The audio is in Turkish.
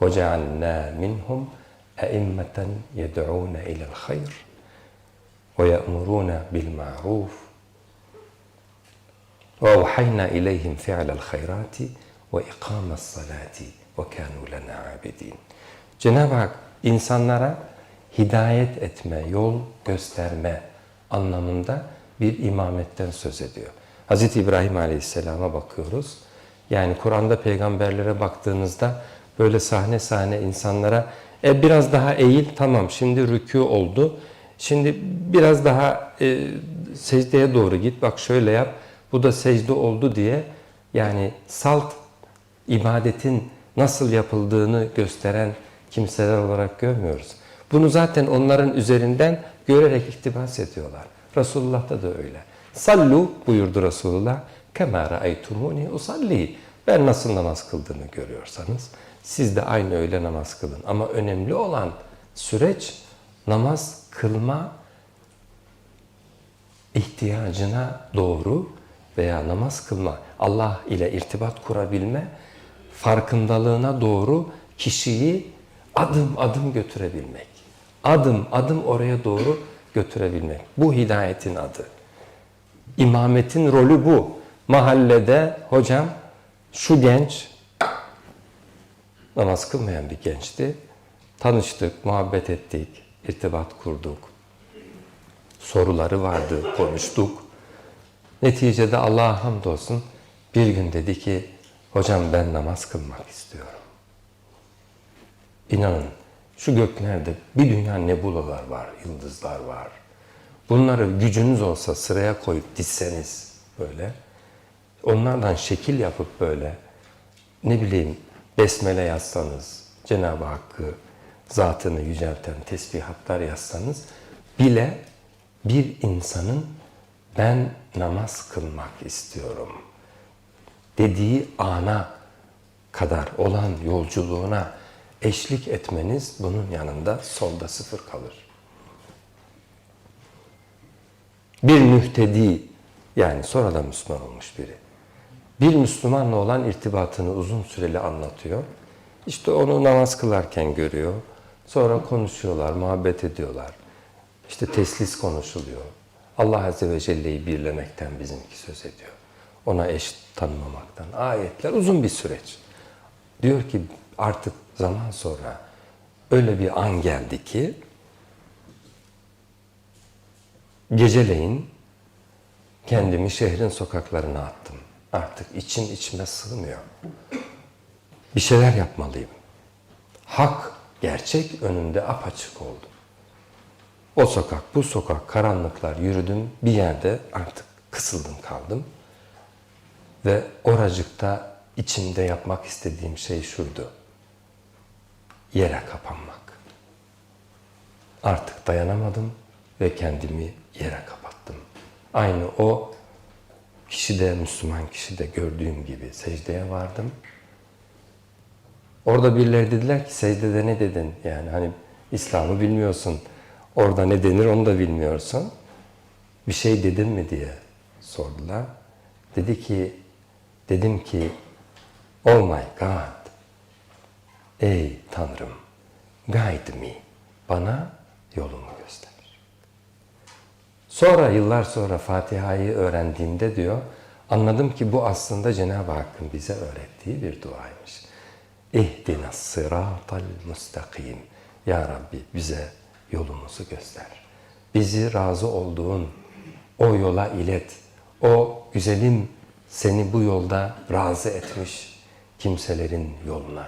وَجَعَلْنَا مِنْهُمْ اَئِمَّةً يَدْعُونَ اِلَى الْخَيْرِ وَيَأْمُرُونَ بِالْمَعْرُوفِ وَاَوْحَيْنَا اِلَيْهِمْ فِعْلَ الْخَيْرَاتِ وَاِقَامَ الصَّلَاةِ وَكَانُوا لَنَا عَابِدِينَ Cenab-ı Hak insanlara hidayet etme, yol gösterme anlamında bir imametten söz ediyor. Hz. İbrahim Aleyhisselam'a bakıyoruz. Yani Kur'an'da peygamberlere baktığınızda böyle sahne sahne insanlara e biraz daha eğil tamam şimdi rükû oldu. Şimdi biraz daha e, secdeye doğru git bak şöyle yap bu da secde oldu diye yani salt ibadetin nasıl yapıldığını gösteren kimseler olarak görmüyoruz. Bunu zaten onların üzerinden görerek iktibas ediyorlar. Resulullah'ta da öyle. Sallu buyurdu Resulullah. Kema ra'aytumuni usalli. Ben nasıl namaz kıldığını görüyorsanız siz de aynı öyle namaz kılın. Ama önemli olan süreç namaz kılma ihtiyacına doğru veya namaz kılma, Allah ile irtibat kurabilme farkındalığına doğru kişiyi adım adım götürebilmek. Adım adım oraya doğru götürebilmek. Bu hidayetin adı. İmametin rolü bu. Mahallede hocam şu genç namaz kılmayan bir gençti. Tanıştık, muhabbet ettik, irtibat kurduk. Soruları vardı, konuştuk. Neticede Allah'a hamdolsun bir gün dedi ki hocam ben namaz kılmak istiyorum. İnanın şu göklerde bir dünya nebulalar var, yıldızlar var. Bunları gücünüz olsa sıraya koyup dizseniz böyle, onlardan şekil yapıp böyle, ne bileyim besmele yazsanız, Cenab-ı Hakk'ı, zatını yücelten tesbihatlar yazsanız bile bir insanın ben namaz kılmak istiyorum dediği ana kadar olan yolculuğuna eşlik etmeniz bunun yanında solda sıfır kalır. Bir mühtedi yani sonradan Müslüman olmuş biri. Bir Müslümanla olan irtibatını uzun süreli anlatıyor. İşte onu namaz kılarken görüyor. Sonra konuşuyorlar, muhabbet ediyorlar. İşte teslis konuşuluyor. Allah Azze ve Celle'yi birlemekten bizimki söz ediyor. Ona eş tanımamaktan. Ayetler uzun bir süreç. Diyor ki artık zaman sonra öyle bir an geldi ki geceleyin kendimi şehrin sokaklarına attım. Artık içim içime sığmıyor. Bir şeyler yapmalıyım. Hak, gerçek önümde apaçık oldu. O sokak, bu sokak, karanlıklar yürüdüm. Bir yerde artık kısıldım kaldım. Ve oracıkta içimde yapmak istediğim şey şuydu. Yere kapanmak. Artık dayanamadım ve kendimi yere kapattım. Aynı o kişide, Müslüman kişide gördüğüm gibi secdeye vardım. Orada birileri dediler ki secdede ne dedin? Yani hani İslam'ı bilmiyorsun. Orada ne denir onu da bilmiyorsun. Bir şey dedin mi diye sordular. Dedi ki, dedim ki, oh my God, ey Tanrım, guide me, bana yolumu göster. Sonra yıllar sonra Fatiha'yı öğrendiğimde diyor, anladım ki bu aslında Cenab-ı Hakk'ın bize öğrettiği bir duaymış. İhdina sıratal mustakim. Ya Rabbi bize yolumuzu göster. Bizi razı olduğun o yola ilet. O güzelim seni bu yolda razı etmiş kimselerin yoluna